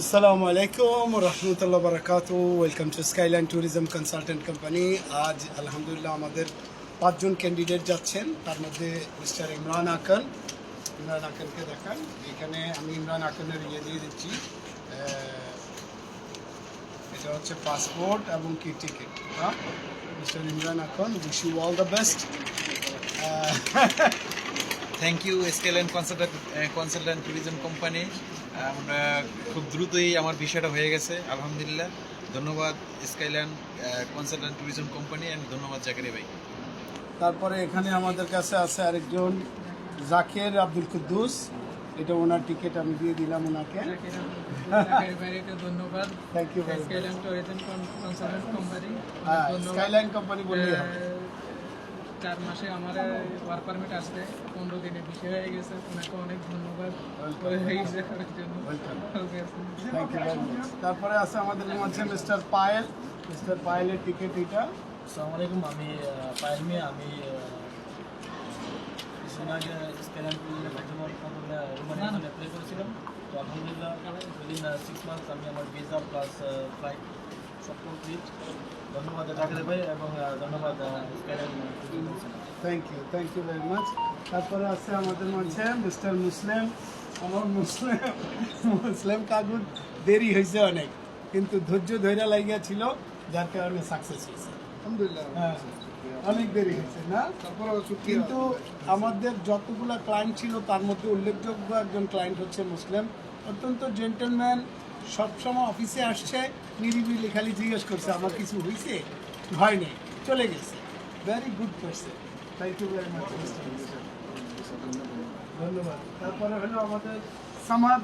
আসসালামু আলাইকুম রহমতুল্লাহ বারাকাতু welcome to Skyland tourism consultant company আজ আলহামদুলিল্লাহ আমাদের পাঁচজন ক্যান্ডিডেট যাচ্ছেন। তার মধ্যে মিস্টার ইমরান আকন ইমরান আকনকে দেখান। এখানে আমি ইমরান আকনের ইয়ে দিয়ে দিচ্ছি। এটা হচ্ছে পাসপোর্ট এবং কি টিকিট হ্যাঁ? Mister Imran Akon wish you all the best thank you Skyland consultant consultant tourism company আমরা খুব দ্রুতই আমার বিষয়টা হয়ে গেছে আলহামদুলিল্লাহ। ধন্যবাদ Skyland consultant tourism company and ধন্যবাদ জাকারি ভাই। তারপরে এখানে আমাদের কাছে আছে আরেকজন জাকের আব্দুল কুদ্দুস। এটা ওনার টিকিট আমি দিয়ে দিলাম ওনাকে। ধন্যবাদ। থ্যাংক ইউ স্কাইল্যান্ড কোম্পানি হ্যাঁ স্কাইলাইন কোম্পানি আহ, চার মাসে আমার ওয়ার্ক পারমিট আসছে পনেরো দিনে। বিষয় হয়ে গেছে ওনাকে অনেক ধন্যবাদ। হয়ে তারপরে আছে আমাদের মধ্যে মিস্টার পায়েল। মিস্টার পায়েলের টিকিট এটা। আসসালামু আলাইকুম আমি পায়েল মিয়া। আমি আগে অ্যাপ্লাই করেছিলাম। তো আলহামদুলিল্লাহ উইদিন সিক্স মান্থস আমি আমার ভিসা প্লাস ফ্লাইট সব কমপ্লিট ধন্যবাদ ডাক্তার ভাই এবং ধন্যবাদ thank you thank you very much তারপরে আছে আমাদের মধ্যে মিস্টার মুসলিম আমার মুসলিম মুসলিম কাগুর দেরি হয়েছে অনেক কিন্তু ধৈর্য ধৈর্য লাগিয়েছিল যার কারণে সাকসেস হয়েছে। আলহামদুলিল্লাহ হ্যাঁ অনেক দেরি হয়েছে না? তারপরে কিন্তু আমাদের যতগুলো ক্লায়েন্ট ছিল তার মধ্যে উল্লেখযোগ্য একজন ক্লায়েন্ট হচ্ছে মুসলিম অত্যন্ত জেন্টলম্যান সবসময় অফিসে আসছে, নিরিবিলি খালি জিজ্ঞেস করছে, আমার কিছু হয়েছে হয়নি চলে গেছে। Very good person thank you very much ধন্যবাদ। তারপরে হলো আমাদের সামাদ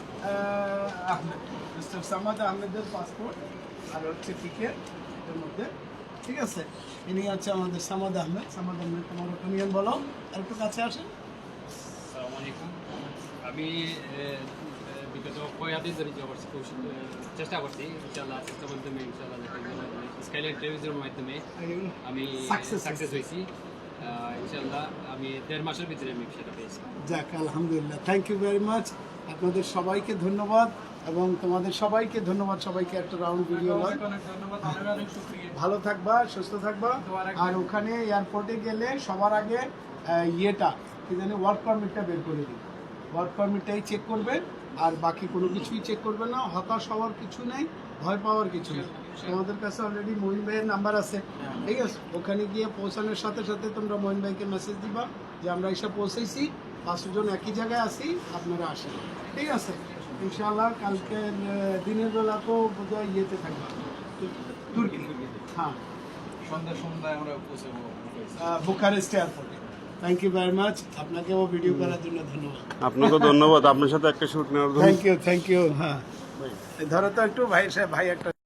আহমেদ। মিস্টার সামাদ আহমেদের পাসপোর্ট আর হচ্ছে টিকিট এর মধ্যে। ঠিক আছে? ইনি হচ্ছে আমাদের সামাদ আহমেদ। সামাদ আহমেদ, তোমার ওপিনিয়ন বলো। আর একটু কাছে আসেন। আমি বিগত কয়েক দিন জব চেষ্টা করছি ইনশাল্লাহ চেষ্টার মাধ্যমে ইনশাল্লাহ স্কাইলাইন টেলিভিশনের মাধ্যমে আমি সাকসেস হয়েছি ইনশাল্লাহ আমি দেড় মাসের ভিতরে আমি সেটা পেয়েছি যাক আলহামদুলিল্লাহ থ্যাংক ইউ ভেরি মাচ আপনাদের সবাইকে ধন্যবাদ এবং তোমাদের সবাইকে ধন্যবাদ সবাইকে একটা রাউন্ড ভিডিও ভালো থাকবা সুস্থ থাকবা। আর ওখানে এয়ারপোর্টে গেলে সবার আগে ইয়েটা কি জানি ওয়ার্ক পারমিটটা বের করে দিন। ওয়ার্ক পারমিটটাই চেক করবে আর বাকি কোনো কিছুই চেক করবে না। হতাশ হওয়ার কিছু নেই ভয় পাওয়ার কিছু নেই। তোমাদের কাছে অলরেডি মহিন ভাইয়ের নাম্বার আছে। ঠিক আছে? ওখানে গিয়ে পৌঁছানোর সাথে সাথে তোমরা মহিন ভাইকে মেসেজ দিবা যে আমরা এসে পৌঁছেছি। পাঁচজন একই জায়গায় আছি আপনারা আসেন। ঠিক আছে? ইনশাআল্লাহ কালকে দিনের বেলা তো বোধহয় ইয়েতে থাকবা। তুর্কি। হ্যাঁ। সন্ধ্যা সন্ধ্যায় আমরা পৌঁছাবো। বুখারেস্ট এয়ারপোর্টে থ্যাংক ইউ ভেরি মাচ আপনাকেও ভিডিও করার জন্য ধন্যবাদ। আপনাকে ধন্যবাদ। আপনার সাথে একটা শুট নেওয়ার জন্য। থ্যাংক ইউ থ্যাংক ইউ হ্যাঁ। ধরো তো একটু ভাই সাহেব ভাই একটা